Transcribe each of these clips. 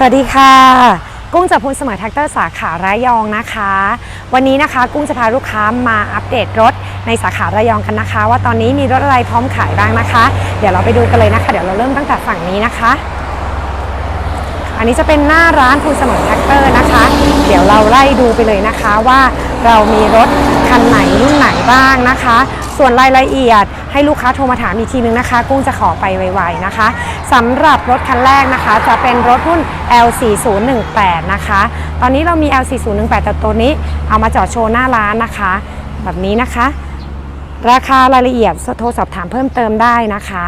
สวัสดีค่ะ กุ้งจากพูนเสมอแท็กเตอร์สาขาระยองนะคะ วันนี้นะคะกุ้งจะพาลูกค้ามาอัปเดตรถในสาขาระยองกันนะคะ ว่าตอนนี้มีรถอะไรพร้อมขายบ้างนะคะ เดี๋ยวเราไปดูกันเลยนะคะ เดี๋ยวเราเริ่มตั้งแต่ฝั่งนี้นะคะ อันนี้จะเป็นหน้าร้านพูนเสมอแท็กเตอร์นะคะ เดี๋ยวเราไล่ดูไปเลยนะคะว่าเรามีรถคันไหนรุ่นไหนบ้างนะคะ ส่วนรายละเอียดให้ลูกค้าโทรมาถามอีกทีนึงนะคะ กุ้งจะขอไปไวๆนะคะสำหรับรถคันแรกนะคะ จะเป็นรถรุ่น L4018 นะคะ ตอนนี้เรามี L4018 แต่ตัวนี้เอามาจอดโชว์หน้าร้านนะคะ แบบนี้นะคะ ราคารายละเอียดโทรสอบถามเพิ่มเติมได้นะคะ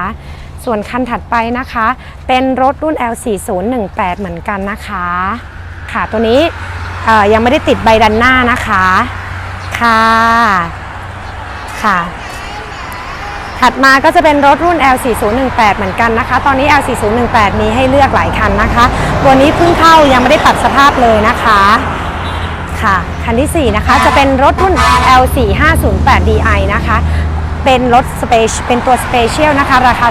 ส่วนคันถัดไปนะคะ เป็นรถรุ่น L4018 เหมือนกันนะคะ ค่ะตัวนี้ยังไม่ได้ติดใบดันหน้านะคะ ค่ะ ค่ะ ถัดมาก็จะเป็นรถรุ่น L4018 เหมือนกันนะคะ ตอนนี้ L4018 มีให้เลือกหลายคันนะคะ ตัวนี้เพิ่งเข้ายังไม่ได้ปรับสภาพเลยนะคะค่ะ คันที่ 4 นะคะ จะเป็นรถรุ่น L4508DI นะคะ เป็นรถสเปเชเป็นตัวสเปเชียลนะคะ ราคา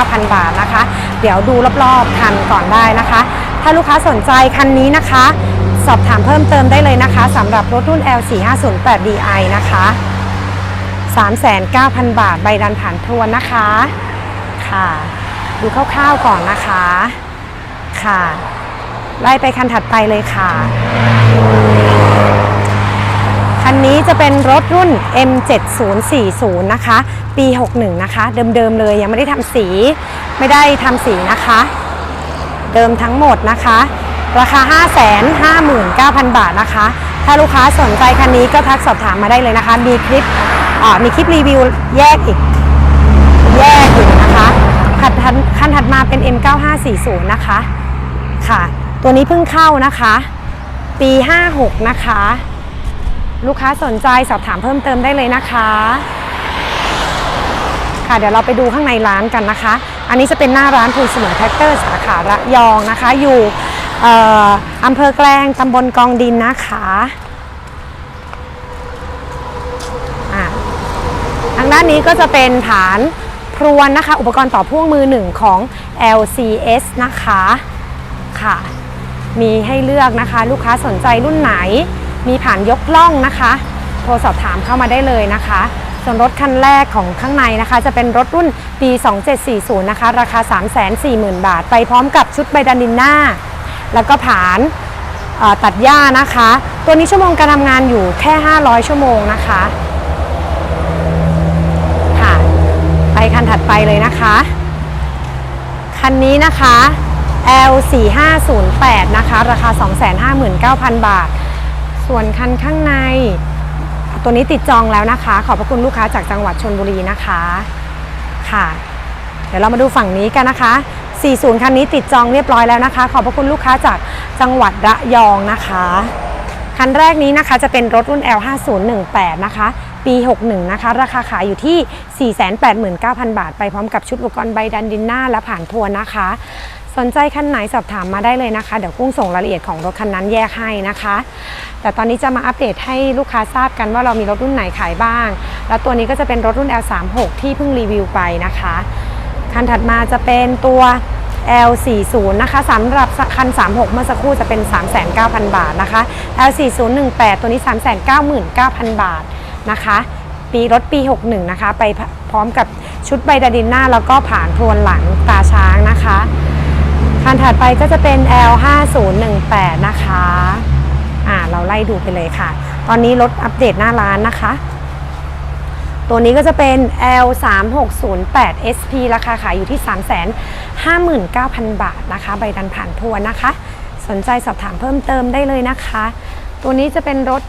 39,000 บาทนะคะ เดี๋ยวดูรอบๆคันก่อนได้นะคะ ถ้าลูกค้าสนใจคันนี้นะคะ สอบถามเพิ่มเติมได้เลยนะคะสำหรับรถรุ่น L4508DI นะคะ 39,000 บาทใบดันผ่านทวนนะคะ ค่ะ ดูคร่าวๆก่อนนะคะ ค่ะ ไล่ไปคันถัดไปเลยค่ะ คันนี้จะเป็นรถรุ่น M7040 นะคะ ปี 61 นะคะ เดิมๆเลยยังไม่ได้ทำสี ไม่ได้ทำสีนะคะ เดิมทั้งหมดนะคะ ราคา 559,000 บาทนะคะ ถ้าลูกค้าสนใจคันนี้ก็ทักสอบถามมาได้เลยนะคะ มีคลิป อ่ามีคลิปรีวิวแยกอีก แยกอีกนะคะคันถัดคันถัดมาเป็น M9540 นะคะค่ะ ตัวนี้เพิ่งเข้านะคะ ปี 56 นะคะ ลูกค้าสนใจสอบถามเพิ่มเติมได้เลยนะคะ ค่ะเดี๋ยวเราไปดูข้างในร้านกันนะคะ อันนี้จะเป็นหน้าร้านพูสมอแท็กเตอร์สาขาระยองนะคะ อยู่อำเภอแกลงตำบลกองดินนะคะ ทางด้านนี้ก็จะเป็นฐานพรวนนะคะ อุปกรณ์ต่อพ่วงมือหนึ่งของ LCS นะคะค่ะ มีให้เลือกนะคะ ลูกค้าสนใจรุ่นไหน มีผ่านยกล่องนะคะ โทรสอบถามเข้ามาได้เลยนะคะ ส่วนรถคันแรกของข้างในนะคะ จะเป็นรถรุ่นปี 2740 นะคะ ราคา 340,000 บาท ไปพร้อมกับชุดใบดันดินหน้า แล้วก็ผ่านตัดหญ้านะคะ ตัวนี้ชั่วโมงการทำงานอยู่แค่ 500 ชั่วโมงนะคะ ไป คันถัดไปเลยนะคะ คันนี้นะคะ L4508 นะคะ ราคา 259,000 บาท ส่วนคันข้างใน ตัวนี้ติดจองแล้วนะคะ ขอบพระคุณลูกค้าจากจังหวัดชนบุรีนะคะค่ะ เดี๋ยวเรามาดูฝั่งนี้กันนะคะ 40 คันนี้ติดจองเรียบร้อยแล้วนะคะ ขอบพระคุณลูกค้าจากจังหวัดระยองนะคะ คันแรกนี้นะคะจะเป็นรถรุ่น L5018 นะคะ ปี 61 นะคะ ราคาขายอยู่ที่ 489,000 บาท ไปพร้อมกับชุดอุปกรณ์ใบดันดินหน้าและผ่านทัวนนะคะ สนใจคันไหนสอบถามมาได้เลยนะคะ เดี๋ยวกุ้งส่งรายละเอียดของรถคันนั้นแยกให้นะคะ แต่ตอนนี้จะมาอัปเดตให้ลูกค้าทราบกันว่าเรามีรถรุ่นไหนขายบ้าง แล้วตัวนี้ก็จะเป็นรถรุ่น L36 ที่เพิ่งรีวิวไปนะคะ คันถัดมาจะเป็นตัว L40 นะคะสำหรับคัน 36 เมื่อสักครู่จะเป็น 3,900บาทนะคะ L4018 ตัวนี้ 399,000 บาท นะคะ ปีรถปี 61 นะคะ ไปพร้อมกับชุดใบดาดินหน้าแล้วก็ผ่านทวนหลังตาช้างนะคะคันถัดไปก็จะเป็น L5018 นะคะอ่าเราไล่ดูไปเลยค่ะ ตอนนี้รถอัปเดตหน้าร้านนะคะ ตัวนี้ก็จะเป็น L3608 SP ราคาขายอยู่ที่ 359,000 บาทนะคะ ใบดันผ่านทวนนะคะ สนใจสอบถามเพิ่มเติมได้เลยนะคะ ตัวนี้จะเป็นรถ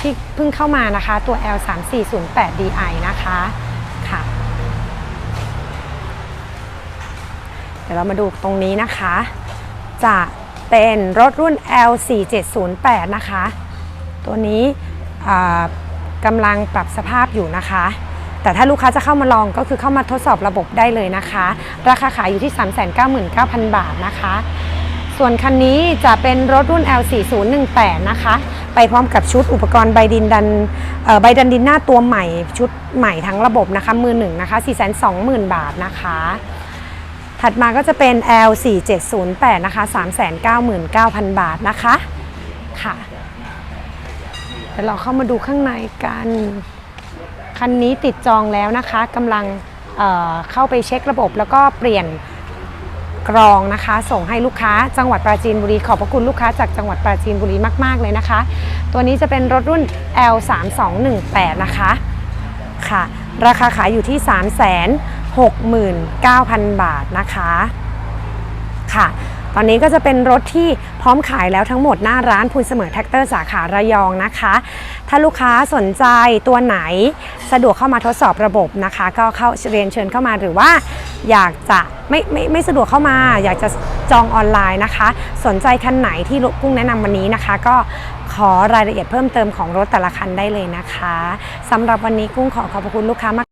ที่เพิ่งเข้ามานะคะตัว L3408DI นะคะค่ะเดี๋ยวเรามาดูตรงนี้นะคะ จะเป็นรถรุ่น L4708 นะคะ ตัวนี้กำลังปรับสภาพอยู่นะคะ แต่ถ้าลูกค้าจะเข้ามาลองก็คือเข้ามาทดสอบระบบได้เลยนะคะ ราคาขายอยู่ที่ 399,000 บาทนะคะ ส่วนคันนี้จะเป็นรถรุ่น L4018 นะคะ ไปพร้อมกับชุดอุปกรณ์ใบดินดันใบดันดินหน้าตัวใหม่ ชุดใหม่ทั้งระบบนะคะมือหนึ่งนะคะ 420,000 บาทนะคะ ถัดมาก็จะเป็น L4708 นะคะ 399,000 บาทนะคะค่ะเดี๋ยวเราเข้ามาดูข้างในกัน คันนี้ติดจองแล้วนะคะกำลังเเข้าไปเช็คระบบแล้วก็เปลี่ยน กรองนะคะ ส่งให้ลูกค้าจังหวัดปราจีนบุรี ขอบพระคุณลูกค้าจากจังหวัดปราจีนบุรีมาก ๆ เลยนะคะ ตัวนี้จะเป็นรถรุ่น L3218 นะคะค่ะ ราคาขายอยู่ที่ 369,000 บาทนะคะค่ะตอนนี้ก็จะเป็นรถที่พร้อมขายแล้วทั้งหมดหน้าร้านพูนเสมอแท็กเตอร์สาขาระยองนะคะ ถ้าลูกค้าสนใจตัวไหนสะดวกเข้ามาทดสอบระบบนะคะ ก็เข้าเรียนเชิญเข้ามาหรือว่า อยากจะไม่ไม่ไม่สะดวกเข้ามา อยากจะจองออนไลน์นะคะ สนใจคันไหนที่ลูกกุ้งแนะนำวันนี้นะคะ ก็ขอรายละเอียดเพิ่มเติมของรถแต่ละคันได้เลยนะคะสำหรับวันนี้กุ้งขอขอบคุณลูกค้ามาก